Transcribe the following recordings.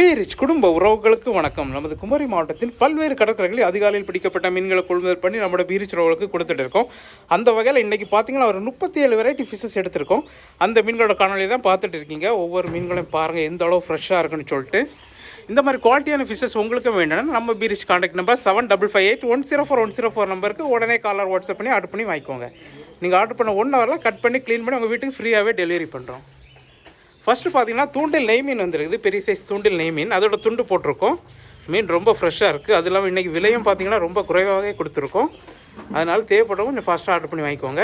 பீரிச் குடும்ப உறவுகளுக்கு வணக்கம். நமது குமரி மாவட்டத்தில் பல்வேறு கடற்கரைகளில் அதிகாலையில் பிடிக்கப்பட்ட மீன்களை கொள்முதல் பண்ணி நம்மளோட பீரிச் உறவுகளுக்கு கொடுத்துட்டு இருக்கோம். அந்த வகையில் இன்றைக்கி பார்த்தீங்கன்னா ஒரு முப்பத்தி ஏழு வெரைட்டி ஃபிஷஸ் எடுத்திருக்கோம். அந்த மீன்களோட காணொலி தான் பார்த்துட்டு இருக்கீங்க. ஒவ்வொரு மீன்களையும் பாருங்கள் எந்த அளவு ஃப்ரெஷ்ஷாக இருக்குன்னு சொல்லிட்டு. இந்த மாதிரி குவாலிட்டியான ஃபிஷஸ் உங்களுக்கும் வேணும்னா நம்ம பீரிச் contact number seven double five eight one zero four one zero four நம்பருக்கு உடனே காலர் வாட்ஸ்அப் பண்ணி ஆர்டர் பண்ணி வாங்கிக்கோங்க. நீங்கள் ஆர்டர் பண்ண ஒன் ஹவரில் கட் பண்ணி க்ளீன் பண்ணி உங்கள் வீட்டுக்கு ஃப்ரீயாகவே டெலிவரி பண்ணுறோம் ஃபஸ்ட்டு பார்த்தீங்கன்னா தூண்டில் நெய் மீன் வந்துருக்குது. பெரிய சைஸ் தூண்டில் நெய் மீன். அதோட துண்டு போட்டிருக்கோம். மீன் ரொம்ப ஃப்ரெஷ்ஷாக இருக்குது அது இல்லாமல் இன்றைக்கி விலையும் பார்த்தீங்கன்னா ரொம்ப குறைவாகவே கொடுத்துருக்கோம். அதனால் தேவைப்பட்டவங்க கொஞ்சம் ஃபாஸ்ட்டாக ஆர்டர் பண்ணி வாங்கிக்கோங்க.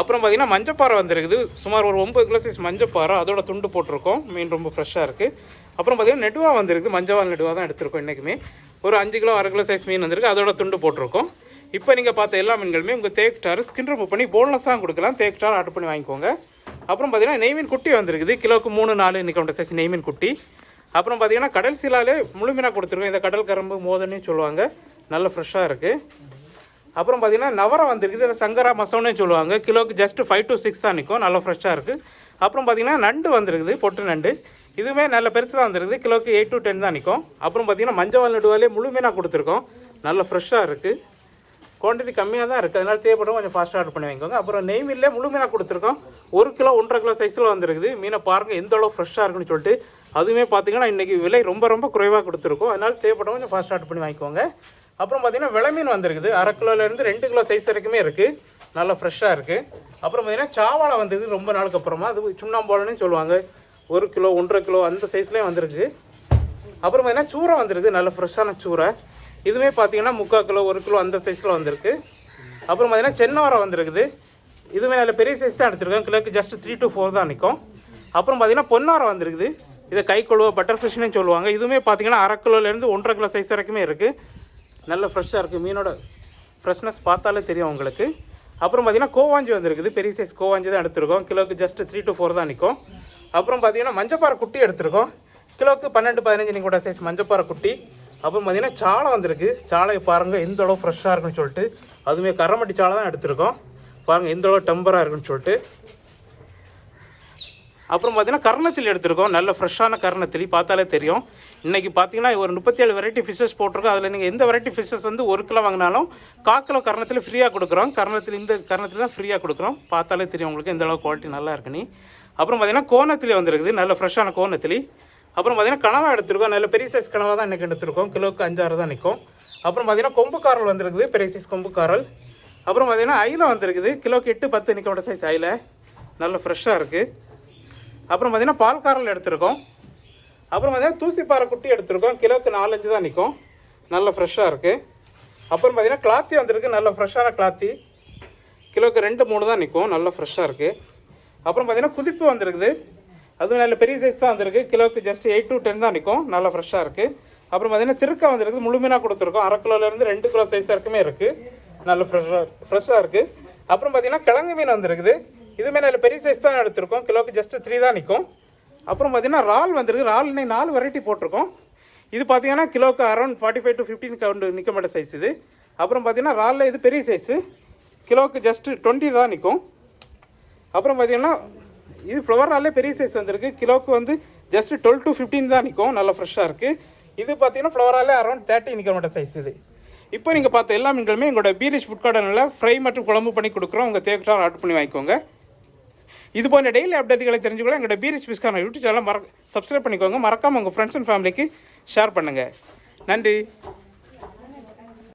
அப்புறம் பார்த்தீங்கன்னா மஞ்சப்பாறை வந்துருக்குது. சுமார் ஒரு ஒம்பது கிலோ சைஸ் மஞ்சப்பாறை. அதோட துண்டு போட்டிருக்கோம். மீன் ரொம்ப ஃப்ரெஷ்ஷாக இருக்குது அப்புறம் பார்த்திங்கன்னா நெடுவா வந்துருக்குது. மஞ்சவால் நெடுவா தான் எடுத்திருக்கோம் இன்றைக்குமே ஒரு அஞ்சு கிலோ அரை கிலோ சைஸ் மீன் வந்திருக்கு. அதோட துண்டு போட்டிருக்கோம். இப்போ நீங்கள் பார்த்த எல்லா மீன்களுமே உங்கள் தேக்கு ஸ்டார் ஸ்கின் ரொம்ப பண்ணி போன்லெஸ்ஸாக கொடுக்கலாம். தேக்கு ஸ்டார் ஆர்டர் பண்ணி வாங்கிக்கோங்க. அப்புறம் பார்த்தீங்கன்னா நெய்மீன் குட்டி வந்திருக்குது. கிலோக்கு மூணு நாலு இன்னைக்கு சைஸ் நெய்மீன் குட்டி. அப்புறம் பார்த்தீங்கன்னா கடல் சீலாலே முழுமையாக கொடுத்துருக்கோம். இந்த கடல் கரும்பு மோதன்னு சொல்லுவாங்க. நல்ல ஃப்ரெஷ்ஷாக இருக்குது அப்புறம் பார்த்தீங்கன்னா நவரம் வந்திருக்குது. இதை சங்கரா மசோன்னே சொல்லுவாங்க. கிலோக்கு ஜஸ்ட் ஃபைவ் டு சிக்ஸ் தான் நிற்கும் நல்லா ஃப்ரெஷ்ஷாக இருக்குது அப்புறம் பார்த்தீங்கன்னா நண்டு வந்திருக்குது. பொட்டு நண்டு. இதுவுமே நல்ல பெருசு தான் வந்திருக்குது. கிலோக்கு எயிட் டு டென் தான் நிற்கும் அப்புறம் பார்த்தீங்கன்னா மஞ்சள் நடுவாலே முழுமையாக கொடுத்துருக்கோம். நல்ல ஃப்ரெஷ்ஷாக இருக்குது குவான்டிட்டி கம்மியாக தான் இருக்குது அதனால் தேவைப்படும் கொஞ்சம் ஃபாஸ்ட்டாக ஆர்டர் பண்ணி வாங்கிக்கோங்க. அப்புறம் நெய் மீனில் முழு மீனாக கொடுத்துருக்கோம். ஒரு கிலோ ஒன்றரை கிலோ சைஸில் வந்துருக்குது. மீனை பாருங்கள் எந்த அளவு ஃப்ரெஷ்ஷாக இருக்குன்னு சொல்லிட்டு. அதுவுமே பார்த்தீங்கன்னா இன்றைக்கி விலை ரொம்ப ரொம்ப குறைவாக கொடுத்துருக்கோம். அதனால் தேவைப்படும் கொஞ்சம் ஃபாஸ்ட் ஆர்டர் பண்ணி வாங்கிக்கோங்க. அப்புறம் பார்த்தீங்கன்னா விலை மீன் வந்திருக்குது. அரை கிலோலேருந்து ரெண்டு கிலோ சைஸ் வரைக்குமே இருக்குது நல்லா ஃப்ரெஷ்ஷாக இருக்குது அப்புறம் பார்த்தீங்கன்னா சாவாழை வந்திருக்கு ரொம்ப நாளுக்கு அப்புறமா. அது சுண்ணாம்போலன்னு சொல்லுவாங்க. ஒரு கிலோ ஒன்றரை கிலோ அந்த சைஸ்லேயே வந்திருக்கு அப்புறம் பார்த்தீங்கன்னா சூரை வந்திருக்கு நல்ல ஃப்ரெஷ்ஷான சூறை. இதுவுமே பார்த்தீங்கன்னா முக்கால் கிலோ ஒரு கிலோ அந்த சைஸில் வந்திருக்கு. அப்புறம் பார்த்தீங்கன்னா சென்னவரம் வந்திருக்குது. இதுவுமே நல்ல பெரிய சைஸ் தான் எடுத்திருக்கோம் கிலோக்கு ஜஸ்ட் த்ரீ டு ஃபோர் தான் நிற்கும் அப்புறம் பார்த்தீங்கன்னா பொன்னாரம் வந்திருக்குது. இதை கை கொழுவ பட்டர் ஃபிஷ்னு சொல்லுவாங்க. இதுவுமே பார்த்தீங்கன்னா அரை கிலோலேருந்து ஒன்றரை கிலோ சைஸ் வரைக்குமே இருக்குது நல்ல ஃப்ரெஷ்ஷாக இருக்குது மீனோட ஃப்ரெஷ்னஸ் பார்த்தாலே தெரியும் உங்களுக்கு. அப்புறம் பார்த்தீங்கன்னா கோவாஞ்சி வந்திருக்குது. பெரிய சைஸ் கோவாஞ்சி தான் எடுத்திருக்கோம். கிலோக்கு ஜஸ்ட் த்ரீ டு ஃபோர் தான் நிற்கும் அப்புறம் பார்த்தீங்கன்னா மஞ்சப்பாறை குட்டி எடுத்திருக்கோம். கிலோக்கு பன்னெண்டு பதினஞ்சு நிற்கூட சைஸ் மஞ்சப்பாறை குட்டி. அப்புறம் பார்த்தீங்கன்னா சாலை வந்திருக்கு. சாலையை பாருங்கள் எந்த அளவு ஃப்ரெஷ்ஷாக இருக்குன்னு சொல்லிட்டு. அதுவுமே கரமட்டி சாலை தான் எடுத்திருக்கோம். பாருங்கள் எந்த அளவு டெம்பராக இருக்குன்னு சொல்லிட்டு. அப்புறம் பார்த்தீங்கன்னா கர்ணத்தில் எடுத்திருக்கோம். நல்ல ஃப்ரெஷ்ஷான கர்ணத்திலி பார்த்தாலே தெரியும். இன்றைக்கி பார்த்தீங்கன்னா ஒரு முப்பத்தி ஏழு வெரைட்டி ஃபிஷஸ் போட்டிருக்கோம் அதில் நீங்கள் எந்த வெரைட்டி ஃபிஷஸ் வந்து ஒரு கிலோ வாங்கினாலும் கால் கிலோ கர்ணத்தில் ஃப்ரீயாக கொடுக்குறோம். கர்ணத்தில் இந்த கர்ணத்தில் தான் ஃப்ரீயாக கொடுக்குறோம். பார்த்தாலே தெரியும் உங்களுக்கு எந்த அளவு குவாலிட்டி நல்லா இருக்குன்னு. அப்புறம் பார்த்தீங்கன்னா கோணத்திலே வந்துருக்குது. நல்ல ஃப்ரெஷ்ஷான கோணத்திலி. அப்புறம் பார்த்தீங்கன்னா கனவா எடுத்திருக்கோம். நல்ல பெரிய சைஸ் கனவா தான் இன்றைக்கி எடுத்திருக்கோம். கிலோக்கு அஞ்சாறு தான் நிற்கும் அப்புறம் பார்த்தீங்கன்னா கொம்பு காரல் வந்திருக்குது. பெரிய சைஸ் கொம்பு காரல். அப்புறம் பார்த்தீங்கன்னா ஐல வந்திருக்குது. கிலோக்கு எட்டு பத்து நிற்கோட சைஸ் ஐல நல்ல ஃப்ரெஷ்ஷாக இருக்குது அப்புறம் பார்த்தீங்கன்னா பால் காரல் எடுத்திருக்கோம். அப்புறம் பார்த்தீங்கன்னா தூசிப்பாறை குட்டி எடுத்திருக்கோம். கிலோக்கு நாலஞ்சு தான் நிற்கும் நல்ல ஃப்ரெஷ்ஷாக இருக்குது அப்புறம் பார்த்தீங்கன்னா கிளாத்தி வந்திருக்கு. நல்ல ஃப்ரெஷ்ஷான கிளாத்தி கிலோக்கு ரெண்டு மூணு தான் நிற்கும் நல்ல ஃப்ரெஷ்ஷாக இருக்குது அப்புறம் பார்த்தீங்கன்னா குதிப்பு வந்திருக்குது. அதுவும் நல்ல பெரிய சைஸ் தான் வந்திருக்கு. கிலோக்கு ஜஸ்ட் எயிட் டு டென் தான் நிற்கும் நல்லா ஃப்ரெஷ்ஷாக இருக்குது அப்புறம் பார்த்தீங்கன்னா திருக்க வந்துருக்கு முழுமையாக கொடுத்துருக்கோம். அரை கிலோலேருந்து ரெண்டு கிலோ சைஸ் வரைக்குமே இருக்குது நல்ல ஃப்ரெஷ்ஷாக ஃப்ரெஷ்ஷாக இருக்குது அப்புறம் பார்த்தீங்கன்னா கிழங்கு மீன் வந்திருக்குது. இதுவுமே நல்ல பெரிய சைஸ் தான் எடுத்திருக்கோம். கிலோக்கு ஜஸ்ட் த்ரீ தான் நிற்கும் அப்புறம் பார்த்தீங்கன்னா இறால் வந்திருக்கு. இறால் இன்னைக்கு நாலு வெரைட்டி போட்டிருக்கோம். இது பார்த்தீங்கன்னா கிலோக்கு around forty five to fifteen count நிற்க மாட்ட சைஸ் இது. அப்புறம் பார்த்தீங்கன்னா இறாலில் இது பெரிய சைஸு கிலோக்கு ஜஸ்ட் டுவெண்ட்டி தான் நிற்கும் அப்புறம் பார்த்தீங்கன்னா இது ஃப்ளவர்னாலே பெரிய சைஸ் வந்திருக்கு. கிலோக்கு வந்து ஜஸ்ட் டுவெல் டு ஃபிஃப்டீன் தான் நிற்கும் நல்லா ஃப்ரெஷ்ஷாக இருக்குது இது பார்த்தீங்கன்னா ஃப்ளவராலே அரௌண்ட் தேர்ட்டி நிற்க மாட்ட சைஸ் இது. இப்போ நீங்கள் பார்த்த எல்லா மீன்களுமே எங்களோட பீரிஷ் ஃபுட் கார்டனில் ஃப்ரை மற்றும் குழம்பு பண்ணி கொடுக்குறோம். உங்கள் தேவையான ஆர்டர் பண்ணி வாங்கிக்கோங்க. இது போன்ற டெய்லி அப்டேட்டுகளை தெரிஞ்சுக்கொள்ள எங்களோட பீரிஷ் பிஸ்கான யூடியூப் சேனல் மற சப்ஸ்கிரைப் பண்ணிக்கோங்க. மறக்காமல் உங்கள் ஃப்ரெண்ட்ஸ் அண்ட் ஃபேமிலிக்கு ஷேர் பண்ணுங்கள் நன்றி.